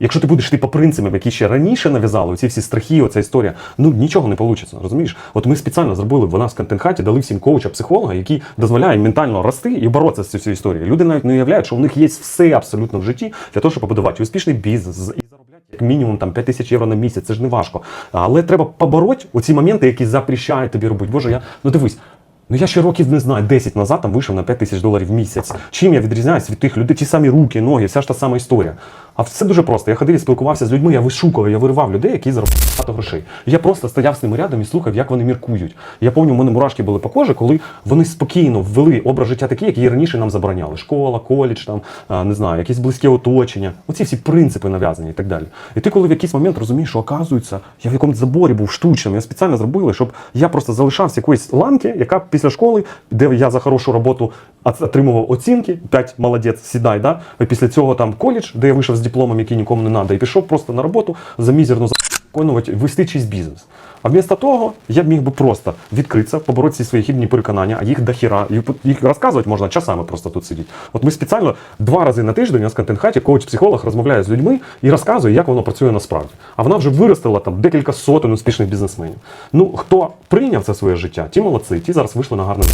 Якщо ти будеш йти по принципам, які ще раніше нав'язали, оці всі страхи, оця історія, ну нічого не вийде, розумієш? От ми спеціально зробили в нас в контент-хаті, дали всім коуча, психолога, який дозволяє ментально рости і боротися з цією історією. Люди навіть не уявляють, що у них є все абсолютно в житті для того, щоб побудувати успішний бізнес і заробляти як мінімум там 5 тисяч євро на місяць. Це ж не важко. Але треба побороти оці моменти, які запрещають тобі робити. Боже, я ну дивись. Ну я ще років не знаю, 10 назад там вийшов на 5 тисяч доларів в місяць. Чим я відрізняюсь від тих людей, ті самі руки, ноги, вся ж та сама історія. А все дуже просто. Я ходив і спілкувався з людьми, я вишукував, я виривав людей, які заробляють багато грошей. Я просто стояв з ними рядом і слухав, як вони міркують. Я пам'ятаю, у мене мурашки були по кожі, коли вони спокійно ввели образ життя такий, який раніше нам забороняли. Школа, коледж, там, не знаю, якісь близьке оточення. Оці всі принципи нав'язані і так далі. І ти, коли в якийсь момент розумієш, що оказується, я в якомусь заборі був штучним, я спеціально зробили, щоб я просто залишався якоїсь ланки, яка після школи, де я за хорошу роботу отримував оцінки, 5 молодець, сідай, да? І після цього там коледж, де я вийшов з дипломом, який нікому не треба, і пішов просто на роботу за мізерну виконувати, вести чийсь бізнес. А вмісто того я б міг би просто відкритися, побороти свої хібні переконання, а їх до хіра. Їх розказувати можна часами просто тут сидіти. От ми спеціально два рази на тиждень у нас в контент-хаті коуч-психолог розмовляє з людьми і розказує, як воно працює насправді. А вона вже виростила там декілька сотень успішних бізнесменів. Ну, хто прийняв це своє життя, ті молодці, ті зараз вийшли на гарне.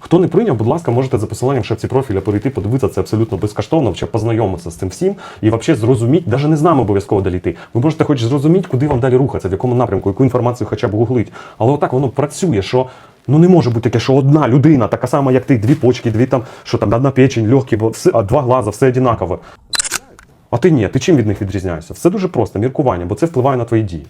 Хто не прийняв, будь ласка, можете за посиланням шапці профіля перейти, подивитися це абсолютно безкоштовно, чи познайомитися з цим всім і взагалі зрозуміти, навіть не з нами обов'язково доліти. Ви можете хоч зрозуміти, куди вам далі рухатися, в якому напрямку, яку інформацію хоча б гуглить. Але отак воно працює, що. Ну не може бути таке, що одна людина, така сама, як ти, дві почки, дві там, що там одна печень, легкі, бо все, а два глаза, все однаково. А ти ні, ти чим від них відрізняєшся? Все дуже просто, міркування, бо це впливає на твої дії.